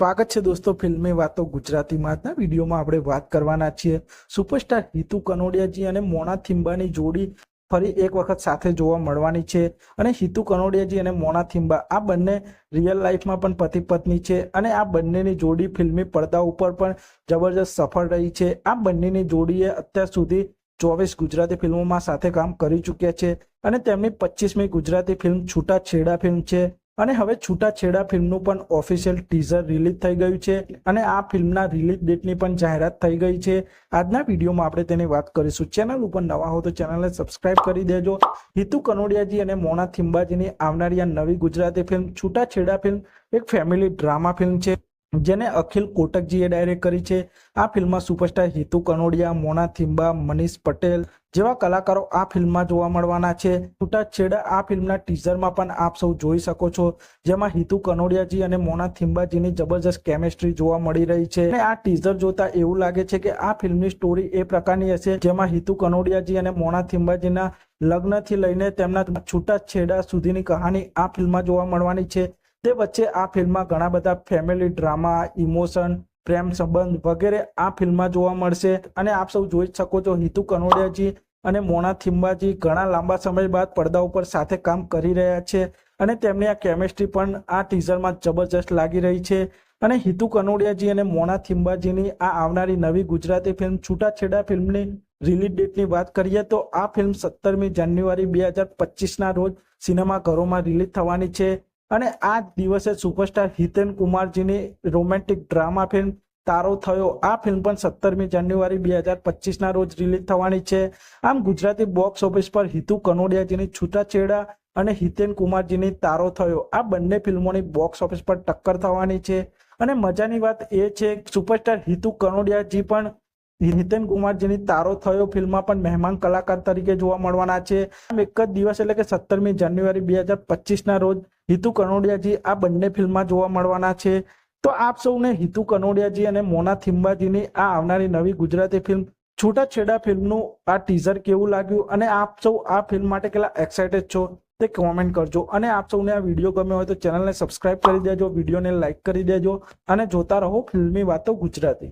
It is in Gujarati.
સ્વાગત છે દોસ્તો ફિલ્મી વાતો ગુજરાતીમાં. આજના વિડીયોમાં આપણે વાત કરવાના છીએ સુપરસ્ટાર હિતુ કનોડિયાજી અને મોના થિંબાની જોડી ફરી એક વખત સાથે જોવા મળવાની છે. અને હિતુ કનોડિયાજી અને મોના થિંબા આ બંને રિયલ લાઈફમાં પણ પતિ પત્ની છે અને આ બંનેની જોડી ફિલ્મી પડદા ઉપર પણ જબરજસ્ત સફળ રહી છે. આ બંનેની જોડીએ અત્યાર સુધી ચોવીસ ગુજરાતી ફિલ્મોમાં સાથે કામ કરી ચૂક્યા છે અને તેમની પચીસમી ગુજરાતી ફિલ્મ છૂટા છેડા ફિલ્મ છે. અને હવે છૂટાછેડા ફિલ્મનું પણ ઓફિશિયલ ટીઝર રિલીઝ થઈ ગયું છે અને આ ફિલ્મના રિલીઝ ડેટની પણ જાહેરાત થઈ ગઈ છે. આજના વિડીયોમાં આપણે તેની વાત કરીશું. ચેનલ ઉપર નવા હો તો ચેનલને સબસ્ક્રાઇબ કરી દેજો. હિતુ કનોડિયાજી અને મોના થિંબાજીની આવનારી આ નવી ગુજરાતી ફિલ્મ છૂટાછેડા ફિલ્મ એક ફેમિલી ડ્રામા ફિલ્મ છે. જેને અખિલ કોટકજીએ ડાયરેક્ટ કરી છે. આ ફિલ્મમાં સુપરસ્ટાર હિતુ કનોડિયા, મોના થિંબા મનીષ પટેલ જેવા કલાકારો આ ફિલ્મમાં જોવા મળવાના છે. છૂટાછેડા આ ફિલ્મના ટીઝરમાં પણ આપ સૌ જોઈ શકો છો. જેમાં હિતુ કનોડિયાજી અને મોના થિંબાજીની જબરજસ્ત કેમેસ્ટ્રી જોવા મળી રહી છે. અને આ ટીઝર જોતા એવું લાગે છે કે આ ફિલ્મની સ્ટોરી એ પ્રકારની હશે, જેમાં હિતુ કનોડિયાજી અને મોના થિંબાજીના લગ્નથી લઈને તેમના છૂટાછેડા સુધીની કહાની આ ફિલ્મમાં જોવા મળવાની છે. તે વચ્ચે આ ફિલ્મમાં ઘણા બધા ફેમિલી ડ્રામા ઇમોશન પ્રેમ સંબંધ વગેરે આ ફિલ્મમાં જોવા મળશે અને આપ સૌ જોઈ શકો છો હિતુ કનોડિયાજી અને મોના થિંબાજી ઘણા લાંબા સમય બાદ પડદા ઉપર સાથે કામ કરી રહ્યા છે અને તેમની આ કેમેસ્ટ્રી પણ આ ટીઝરમાં જબરજસ્ત લાગી રહી છે. અને હિતુ કનોડિયાજી અને મોના થિંબાજીની આ આવનારી નવી ગુજરાતી ફિલ્મ છૂટાછેડા ફિલ્મની રિલીઝ ડેટની વાત કરીએ તો આ ફિલ્મ સત્તરમી જાન્યુઆરી બે હજાર પચીસના રોજ સિનેમાઘરોમાં રિલીઝ થવાની છે. અને આ દિવસે સુપરસ્ટાર હિતેન કુમારજીની રોમેન્ટિક ડ્રામા ફિલ્મ તારો થયો, આ ફિલ્મ પણ સત્તરમી જાન્યુઆરી બે હજાર પચીસના રોજ રિલીઝ થવાની છે. આમ ગુજરાતી બોક્સ ઓફિસ પર હિતુ કનોડિયાજીની છૂટાછેડા અને હિતેન કુમારજીની તારો થયો, આ બંને ફિલ્મોની બોક્સ ઓફિસ પર ટક્કર થવાની છે. અને મજાની વાત એ છે, સુપરસ્ટાર હિતુ કનોડિયાજી પણ હિતેન કુમારજીની તારો થયો ફિલ્મમાં પણ મહેમાન કલાકાર તરીકે જોવા મળવાના છે. એક જ દિવસ એટલે કે સત્તરમી જાન્યુઆરી બે હજાર પચીસના રોજ હિતુ કનોડિયાજી, આ બંને ફિલ્મમાં જોવા મળવાના છે. તો આપ સૌને હિતુ કનોડિયાજી અને મોના થિંબાજીની આ આવનારી નવી ગુજરાતી ફિલ્મ છૂટાછેડા ફિલ્મનું આ ટીઝર કેવું લાગ્યું? અને આપ સૌ આ ફિલ્મ માટે કેટલા એક્સાઇટેડ છો તે કોમેન્ટ કરજો. અને આપ સૌને આ વીડિયો ગમ્યો હોય તો ચેનલને સબસ્ક્રાઇબ કરી દેજો, વિડીયોને લાઇક કરી દેજો અને જોતા રહો ફિલ્મી વાતો ગુજરાતી.